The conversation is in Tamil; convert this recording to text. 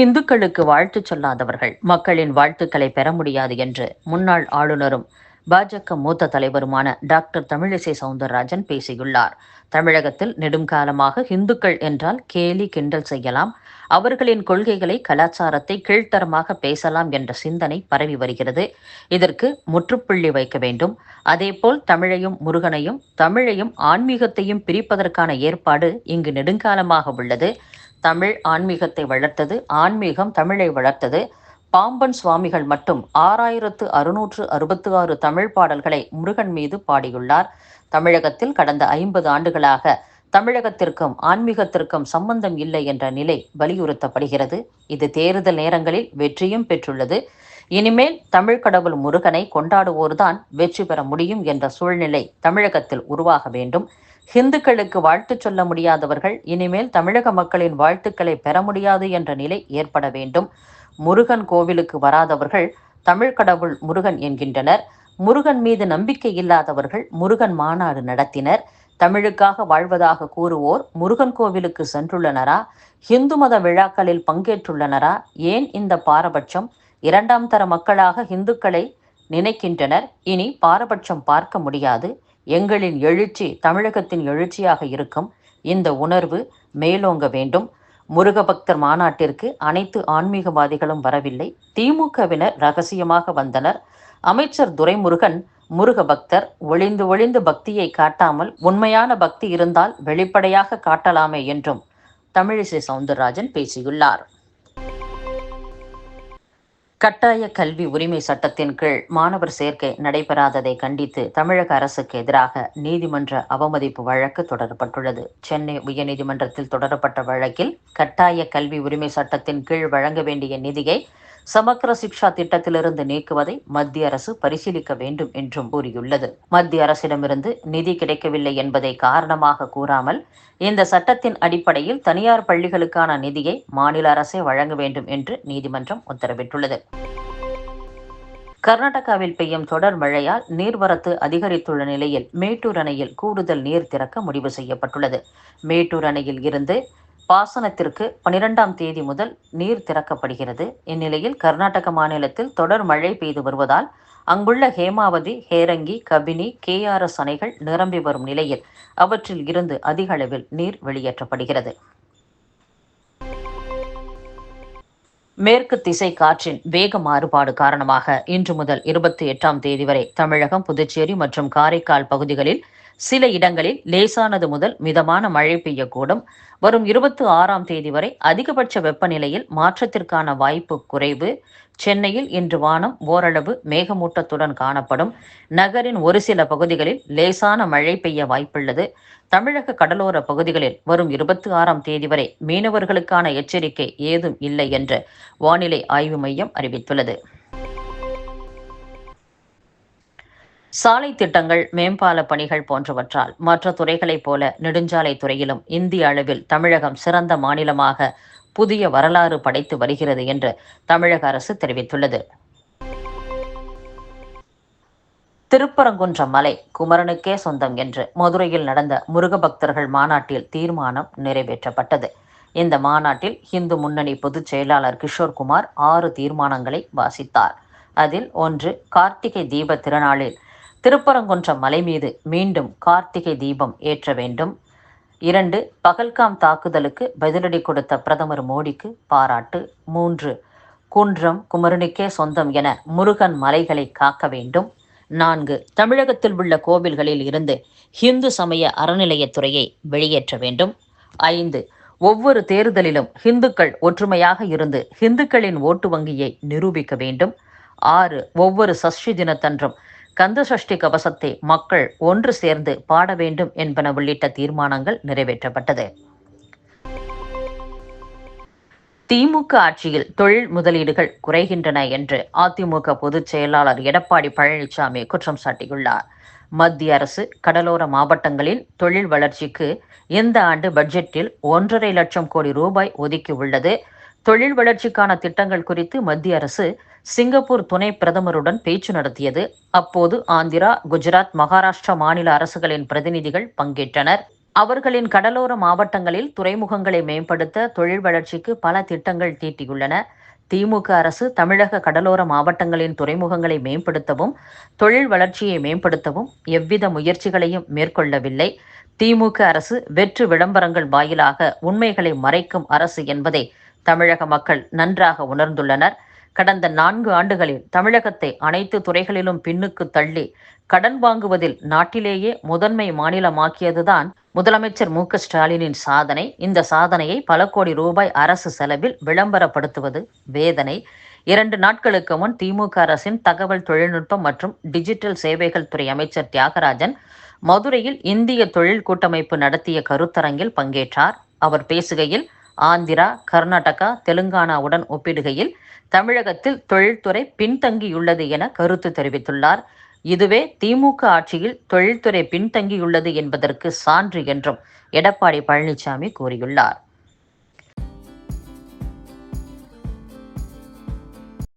இந்துக்களுக்கு வாழ்த்து சொல்லாதவர்கள் மக்களின் வாழ்த்துக்களை பெற முடியாது என்று முன்னாள் ஆளுநரும் பாஜக மூத்த தலைவருமான டாக்டர் தமிழிசை சவுந்தரராஜன் பேசியுள்ளார். தமிழகத்தில் நெடுங்காலமாக இந்துக்கள் என்றால் கேலி கிண்டல் செய்யலாம். அவர்களின் கொள்கைகளை கலாச்சாரத்தை கீழ்த்தரமாக பேசலாம் என்ற சிந்தனை பரவி வருகிறது. இதற்கு முற்றுப்புள்ளி வைக்க வேண்டும். அதேபோல் தமிழையும் முருகனையும் தமிழையும் ஆன்மீகத்தையும் பிரிப்பதற்கான ஏற்பாடு இங்கு நெடுங்காலமாக உள்ளது. தமிழ் ஆன்மீகத்தை வளர்த்தது ஆன்மீகம் தமிழை வளர்த்தது. பாம்பன் சுவாமிகள் மட்டும் ஆறாயிரத்து அறுநூற்று அறுபத்து ஆறு தமிழ் பாடல்களை முருகன் மீது பாடியுள்ளார். தமிழகத்தில் கடந்த ஐம்பது ஆண்டுகளாக தமிழகத்திற்கும் ஆன்மீகத்திற்கும் சம்பந்தம் இல்லை என்ற நிலை வலியுறுத்தப்படுகிறது. இது தேர்தல் நேரங்களில் வெற்றியும் பெற்றுள்ளது. இனிமேல் தமிழ் கடவுள் முருகனை கொண்டாடுவோர்தான் வெற்றி பெற முடியும் என்ற சூழ்நிலை தமிழகத்தில் உருவாக வேண்டும். ஹிந்துக்களுக்கு வாழ்த்து சொல்ல முடியாதவர்கள் இனிமேல் தமிழக மக்களின் வாழ்த்துக்களை பெற முடியாது என்ற நிலை ஏற்பட வேண்டும். முருகன் கோவிலுக்கு வராதவர்கள் தமிழ் கடவுள் முருகன் என்கின்றனர். முருகன் மீது நம்பிக்கை இல்லாதவர்கள் முருகன் மாநாடு நடத்தினர். தமிழுக்காக வாழ்வதாக கூறுவோர் முருகன் கோவிலுக்கு சென்றுள்ளனரா? இந்து மத விழாக்களில் பங்கேற்றுள்ளனரா? ஏன் இந்த பாரபட்சம்? இரண்டாம் தர மக்களாக இந்துக்களை நினைக்கின்றனர். இனி பாரபட்சம் பார்க்க முடியாது. எங்களின் எழுச்சி தமிழகத்தின் எழுச்சியாக இருக்கும். இந்த உணர்வு மேலோங்க வேண்டும். முருகபக்தர் மாநாட்டிற்கு அனைத்து ஆன்மீகவாதிகளும் வரவில்லை. திமுகவினர் ரகசியமாக வந்தனர். அமைச்சர் துரைமுருகன் முருக பக்தர் ஒளிந்து ஒளிந்து பக்தியை காட்டாமல் உண்மையான பக்தி இருந்தால் வெளிப்படையாக காட்டலாமே என்றும் தமிழிசை சவுந்தரராஜன் பேசியுள்ளார். கட்டாய கல்வி உரிமை சட்டத்தின் கீழ் மாணவர் சேர்க்கை நடைபெறாததை கண்டித்து தமிழக அரசுக்கு எதிராக நீதிமன்ற அவமதிப்பு வழக்கு தொடரப்பட்டுள்ளது. சென்னை உயர்நீதிமன்றத்தில் தொடரப்பட்ட வழக்கில் கட்டாய கல்வி உரிமை சட்டத்தின் கீழ் வழங்க வேண்டிய நிதியை சமக்கர சிக்ஷா திட்டத்திலிருந்து நீக்குவதை மத்திய அரசு பரிசீலிக்க வேண்டும் என்றும் கூறியுள்ளது. மத்திய அரசிடமிருந்து நிதி கிடைக்கவில்லை என்பதை காரணமாக கூறாமல் இந்த சட்டத்தின் அடிப்படையில் தனியார் பள்ளிகளுக்கான நிதியை மாநில அரசே வழங்க வேண்டும் என்று நீதிமன்றம் உத்தரவிட்டுள்ளது. கர்நாடகாவில் பெய்யும் தொடர் மழையால் நீர்வரத்து அதிகரித்துள்ள நிலையில் மேட்டூர் அணையில் கூடுதல் நீர் திறக்க முடிவு செய்யப்பட்டுள்ளது. மேட்டூர் அணையில் இருந்து பாசனத்திற்கு பனிரெண்டாம் தேதி முதல் நீர் திறக்கப்படுகிறது. இந்நிலையில் கர்நாடக மாநிலத்தில் தொடர் மழை பெய்து வருவதால் அங்குள்ள ஹேமாவதி ஹேரங்கி கபினி கேஆர்எஸ் அணைகள் நிரம்பி வரும் நிலையில் அவற்றில் இருந்து அதிக அளவில் நீர் வெளியேற்றப்படுகிறது. மேற்கு திசை காற்றின் வேக மாறுபாடு காரணமாக இன்று முதல் இருபத்தி எட்டாம் தேதி வரை தமிழகம் புதுச்சேரி மற்றும் காரைக்கால் பகுதிகளில் சில இடங்களில் லேசானது முதல் மிதமான மழை பெய்யக்கூடும். வரும் இருபத்தி ஆறாம் தேதி வரை அதிகபட்ச வெப்பநிலையில் மாற்றத்திற்கான வாய்ப்பு குறைவு. சென்னையில் இன்று வானம் ஓரளவு மேகமூட்டத்துடன் காணப்படும். நகரின் ஒரு சில பகுதிகளில் லேசான மழை பெய்ய வாய்ப்புள்ளது. தமிழக கடலோர பகுதிகளில் வரும் இருபத்தி ஆறாம் தேதி வரை மீனவர்களுக்கான எச்சரிக்கை ஏதும் இல்லை என்று வானிலை ஆய்வு மையம் அறிவித்துள்ளது. சாலை திட்டங்கள் மேம்பால பணிகள் போன்றவற்றால் மற்ற துறைகளைப் போல நெடுஞ்சாலை துறையிலும் இந்திய அளவில் தமிழகம் சிறந்த மாநிலமாக புதிய வரலாறு படைத்து வருகிறது என்று தமிழக அரசு தெரிவித்துள்ளது. திருப்பரங்குன்ற மலை குமரனுக்கே சொந்தம் என்று மதுரையில் நடந்த முருக பக்தர்கள் மாநாட்டில் தீர்மானம் நிறைவேற்றப்பட்டது. இந்த மாநாட்டில் இந்து முன்னணி பொதுச் செயலாளர் கிஷோர்குமார் ஆறு தீர்மானங்களை வாசித்தார். அதில் ஒன்று கார்த்திகை தீப திருநாளில் திருப்பரங்குன்ற மலை மீது மீண்டும் கார்த்திகை தீபம் ஏற்ற வேண்டும். இரண்டு பகல்காம் தாக்குதலுக்கு பதிலடி கொடுத்த பிரதமர் மோடிக்கு பாராட்டு. மூன்று குன்றம் குமரனுக்கே சொந்தம் என முருகன் மலைகளை காக்க வேண்டும். நான்கு தமிழகத்தில் உள்ள கோவில்களில் இருந்து ஹிந்து சமய அறநிலையத்துறையை வெளியேற்ற வேண்டும். ஐந்து ஒவ்வொரு தேர்தலிலும் ஹிந்துக்கள் ஒற்றுமையாக இருந்து ஹிந்துக்களின் ஓட்டு வங்கியை நிரூபிக்க வேண்டும். ஆறு ஒவ்வொரு சஷ்டி தினத்தன்றும் கந்த சஷ்டி கவசத்தை மக்கள் ஒன்று சேர்ந்து பாட வேண்டும் என்பன உள்ளிட்ட தீர்மானங்கள் நிறைவேற்றப்பட்டது. திமுக ஆட்சியில் தொழில் முதலீடுகள் குறைகின்றன என்று அதிமுக பொதுச் செயலாளர் எடப்பாடி பழனிசாமி குற்றம் சாட்டியுள்ளார். மத்திய அரசு கடலோர மாவட்டங்களில் தொழில் வளர்ச்சிக்கு இந்த ஆண்டு பட்ஜெட்டில் ஒன்றரை லட்சம் கோடி ரூபாய் ஒதுக்கியுள்ளது தொழில் வளர்ச்சிக்கான திட்டங்கள் குறித்து மத்திய அரசு சிங்கப்பூர் துணை பிரதமருடன் பேச்சு நடத்தியது. அப்போது ஆந்திரா குஜராத் மகாராஷ்டிரா மாநில அரசுகளின் பிரதிநிதிகள் பங்கேற்றனர். அவர்களின் கடலோர மாவட்டங்களில் துறைமுகங்களை மேம்படுத்த தொழில் வளர்ச்சிக்கு பல திட்டங்கள் தீட்டியுள்ளன. திமுக அரசு தமிழக கடலோர மாவட்டங்களின் துறைமுகங்களை மேம்படுத்தவும் தொழில் வளர்ச்சியை மேம்படுத்தவும் எவ்வித முயற்சிகளையும் மேற்கொள்ளவில்லை. திமுக அரசு வெற்று விளம்பரங்கள் வாயிலாக உண்மைகளை மறைக்கும் அரசு என்பதை தமிழக மக்கள் நன்றாக உணர்ந்துள்ளனர். கடந்த நான்கு ஆண்டுகளில் தமிழகத்தை அனைத்து துறைகளிலும் பின்னுக்கு தள்ளி கடன் வாங்குவதில் நாட்டிலேயே முதன்மை மாநிலமாக்கியதுதான் முதலமைச்சர் மு க ஸ்டாலினின் சாதனை. இந்த சாதனையை பல கோடி ரூபாய் அரசு செலவில் விளம்பரப்படுத்துவது வேதனை. இரண்டு நாட்களுக்கு முன் திமுக அரசின் தகவல் தொழில்நுட்பம் மற்றும் டிஜிட்டல் சேவைகள் துறை அமைச்சர் தியாகராஜன் மதுரையில் இந்திய தொழில் கூட்டமைப்பு நடத்திய கருத்தரங்கில் பங்கேற்றார். அவர் பேசுகையில் ஆந்திரா கர்நாடகா தெலுங்கானாவுடன் ஒப்பிடுகையில் தமிழகத்தில் தொழில்துறை பின்தங்கியுள்ளது என கருத்து தெரிவித்துள்ளார். இதுவே திமுக ஆட்சியில் தொழில்துறை பின்தங்கியுள்ளது என்பதற்கு சான்று என்றும் எடப்பாடி பழனிசாமி கூறியுள்ளார்.